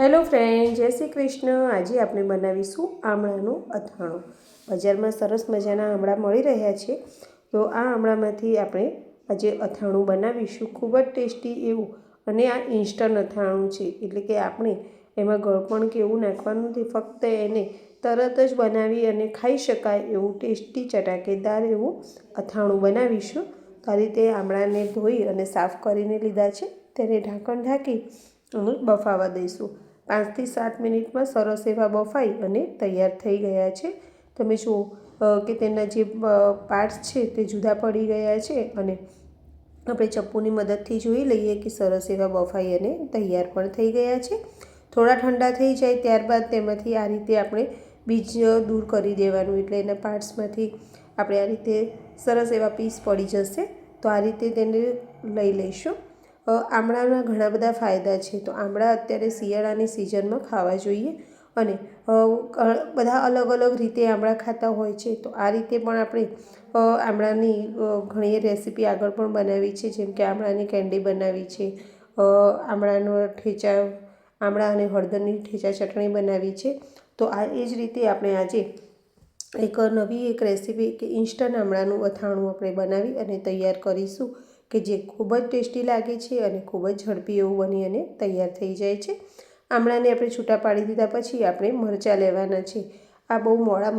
Hello friend, જય શ્રી કૃષ્ણ. આજે આપણે બનાવીશું આમળાનું અથાણું. બજારમાં સરસ મજાના આમળા મળી રહ્યા છે. તો આ આમળામાંથી આપણે આજે અથાણું બનાવીશું. ખૂબ જ ટેસ્ટી એવું અને આ ઇન્સ્ટન્ટ અથાણું છે. એટલે કે આપણે એમાં ગળપણ કે એવું નાખવાનું નથી. ફક્ત એને તરત જ બનાવી અને ખાઈ શકાય એવું ટેસ્ટી ચટાકેદાર એવું અથાણું બનાવીશું. તો આ રીતે આમળાને ધોઈ અને સાફ કરીને લીધા છે. તેને ઢાંકણ ઢાંકી અને બફાવા દઈશું. પાંચથી સાત મિનિટમાં સરસ એવા બફાઈ અને તૈયાર થઈ ગયા છે. તમે જુઓ કે તેના જે પાર્ટ્સ છે તે જુદા પડી ગયા છે અને આપણે ચપ્પુની મદદથી જોઈ લઈએ કે સરસ એવા બફાઈ અને તૈયાર પણ થઈ ગયા છે. થોડા ઠંડા થઈ જાય ત્યારબાદ તેમાંથી આ રીતે આપણે બીજ દૂર કરી દેવાનું. એટલે એના પાર્ટ્સમાંથી આપણે આ રીતે સરસ એવા પીસ પડી જશે. તો આ રીતે તેને લઈ લઈશું. આમળાના ઘણા બધા ફાયદા છે. તો આમળા અત્યારે શિયાળાની સિઝનમાં ખાવા જોઈએ અને બધા અલગ અલગ રીતે આમળા ખાતા હોય છે. તો આ રીતે પણ આપણે આમળાની ઘણી રેસીપી આગળ પણ બનાવી છે. જેમ કે આમળાની કેન્ડી બનાવી છે આમળાનો ઠેચા, આમળા અને હળદરની ઠેચા ચટણી બનાવી છે. તો આ એ જ રીતે આપણે આજે એક નવી એક રેસીપી કે ઇન્સ્ટન્ટ આમળાનું અથાણું આપણે બનાવી અને તૈયાર કરીશું. કે જે ખૂબ જ ટેસ્ટી લાગે છે અને ખૂબ જ ઝડપી એવું બની અને તૈયાર થઈ જાય છે. આમળાને આપણે છૂટા પાડી દીધા પછી આપણે મરચાં લેવાના છે. આ બહુ મોડા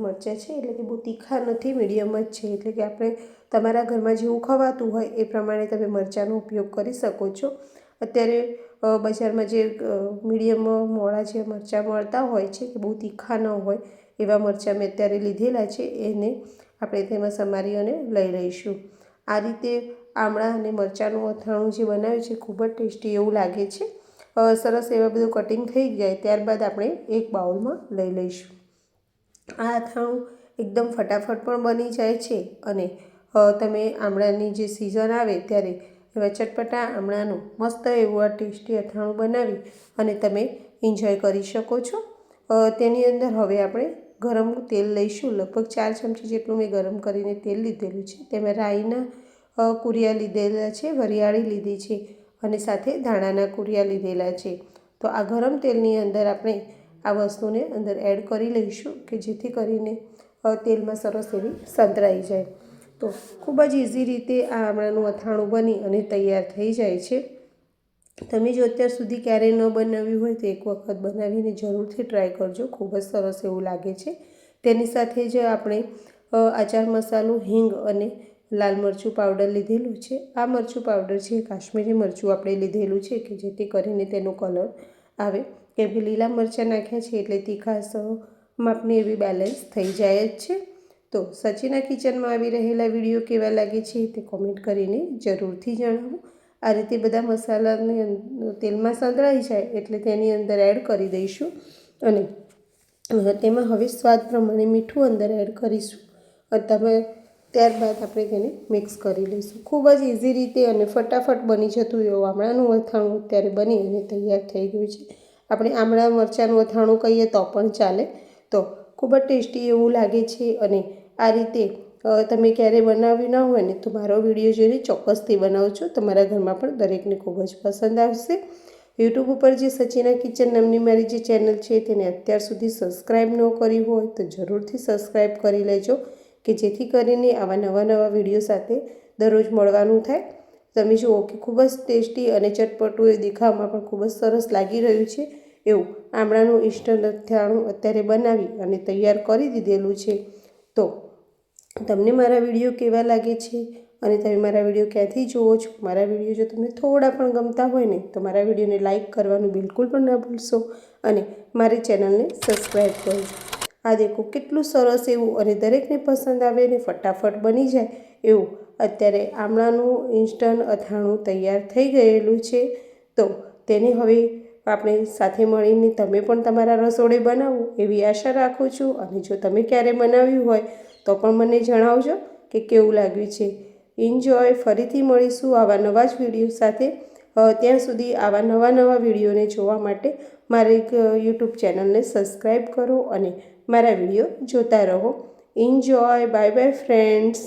મરચાં છે એટલે કે બહુ તીખા નથી, મીડિયમ જ છે. એટલે કે આપણે તમારા ઘરમાં જેવું ખવાતું હોય એ પ્રમાણે તમે મરચાંનો ઉપયોગ કરી શકો છો. અત્યારે બજારમાં જે મીડિયમ મોડા જે મરચાં મળતા હોય છે કે બહુ તીખા ન હોય એવા મરચાં મેં અત્યારે લીધેલા છે, એને આપણે તેમાં સમારી અને લઈ લઈશું. આ રીતે આમળા અને મરચાંનું અથાણું જે બનાવ્યું છે, ખૂબ જ ટેસ્ટી એવું લાગે છે. સરસ એવા બધું કટિંગ થઈ જાય ત્યારબાદ આપણે એક બાઉલમાં લઈ લઈશું. આ અથાણું એકદમ ફટાફટ પણ બની જાય છે અને તમે આમળાની જે સિઝન આવે ત્યારે એવા ચટપટા આમળાનું મસ્ત એવું આ ટેસ્ટી અથાણું બનાવી અને તમે એન્જોય કરી શકો છો. તેની અંદર હવે આપણે ગરમ તેલ લઈશું. લગભગ ચાર ચમચી જેટલું મેં ગરમ કરીને તેલ લીધેલું છે. તેમાં રાઈના કુરિયા લીધેલા છે, વરિયાળી લીધી છે અને સાથે ધાણાના કુરિયા લીધેલા છે. તો આ ગરમ તેલની અંદર આપણે આ વસ્તુને અંદર એડ કરી લઈશું કે જેથી કરીને તેલમાં સરસ એવી સંતરાઈ જાય. તો ખૂબ જ ઇઝી રીતે આ આમળાનું અથાણું બની અને તૈયાર થઈ જાય છે. તમે જો અત્યાર સુધી ક્યારેય ન બનાવ્યું હોય તો એક વખત બનાવીને જરૂરથી ટ્રાય કરજો. ખૂબ જ સરસ એવું લાગે છે. તેની સાથે જ આપણે આચાર મસાલો, હિંગ અને લાલ મરચું પાવડર લીધેલું છે. આ મરચું પાવડર છે, કાશ્મીરી મરચું આપણે લીધેલું છે કે જેથી કરીને તેનો કલર આવે. કેમ કે લીલા મરચાં નાખ્યા છે એટલે તીખાશ માપની એવી બેલેન્સ થઈ જાય જ છે. તો સચિના કિચનમાં આવી રહેલા વીડિયો કેવા લાગે છે તે કોમેન્ટ કરીને જરૂરથી જણાવો. આ રીતે બધા મસાલાની તેલમાં સંતળાઈ જાય એટલે તેની અંદર એડ કરી દઈશું અને તેમાં હવે સ્વાદ પ્રમાણે મીઠું અંદર એડ કરીશું. અને તમે ત્યારબાદ આપણે તેને મિક્સ કરી લઈશું. ખૂબ જ ઇઝી રીતે અને ફટાફટ બની જતું એવું આમળાનું અથાણું અત્યારે બની અને તૈયાર થઈ ગયું છે. આપણે આમળા મરચાંનું અથાણું કહીએ તો પણ ચાલે. તો ખૂબ જ ટેસ્ટી એવું લાગે છે અને આ રીતે તમે ક્યારેય બનાવ્યું ના હોય ને તો મારો વીડિયો જોઈને ચોક્કસથી બનાવજો. તમારા ઘરમાં પણ દરેકને ખૂબ જ પસંદ આવશે. યુટ્યુબ ઉપર જે સચિના કિચન નામની મારી જે ચેનલ છે તેને અત્યાર સુધી સબસ્ક્રાઈબ ન કરી હોય તો જરૂરથી સબસ્ક્રાઈબ કરી લેજો કે જેથી કરીને આવા નવા નવા વીડિયો સાથે દરરોજ મળવાનું થાય. તમે જુઓ કે ખૂબ જ ટેસ્ટી અને ચટપટું એ દેખાવમાં પણ ખૂબ જ સરસ લાગી રહ્યું છે. એવું આમળાનું ઇન્સ્ટન્ટ અથાણું અત્યારે બનાવી અને તૈયાર કરી દીધેલું છે. તો તમને મારા વીડિયો કેવા લાગે છે અને તમે મારા વીડિયો ક્યાંથી જુઓ છો? મારા વીડિયો જો તમને થોડા પણ ગમતા હોય ને, તો મારા વિડીયોને લાઇક કરવાનું બિલકુલ પણ ના ભૂલશો અને મારી ચેનલને સબસ્ક્રાઈબ કરજો. આ દેખો કેટલું સરસ એવું અને દરેકને પસંદ આવે ને ફટાફટ બની જાય એવું અત્યારે આમળાનું ઇન્સ્ટન્ટ અથાણું તૈયાર થઈ ગયેલું છે. તો તેને હવે આપણે સાથે મળીને તમે પણ તમારા રસોડે બનાવો એવી આશા રાખું છું અને જો તમે ક્યારે બનાવ્યું હોય તો પણ મને જણાવજો કે કેવું લાગ્યું છે. એન્જોય ફરીથી મળીશું આવા નવા જ વીડિયો સાથે. ત્યાં સુધી આવા નવા નવા વિડીયોને જોવા માટે મારી યુટ્યુબ ચેનલને સબસ્ક્રાઈબ કરો અને મારા વીડિયો જોતા રહો. Enjoy bye bye, friends.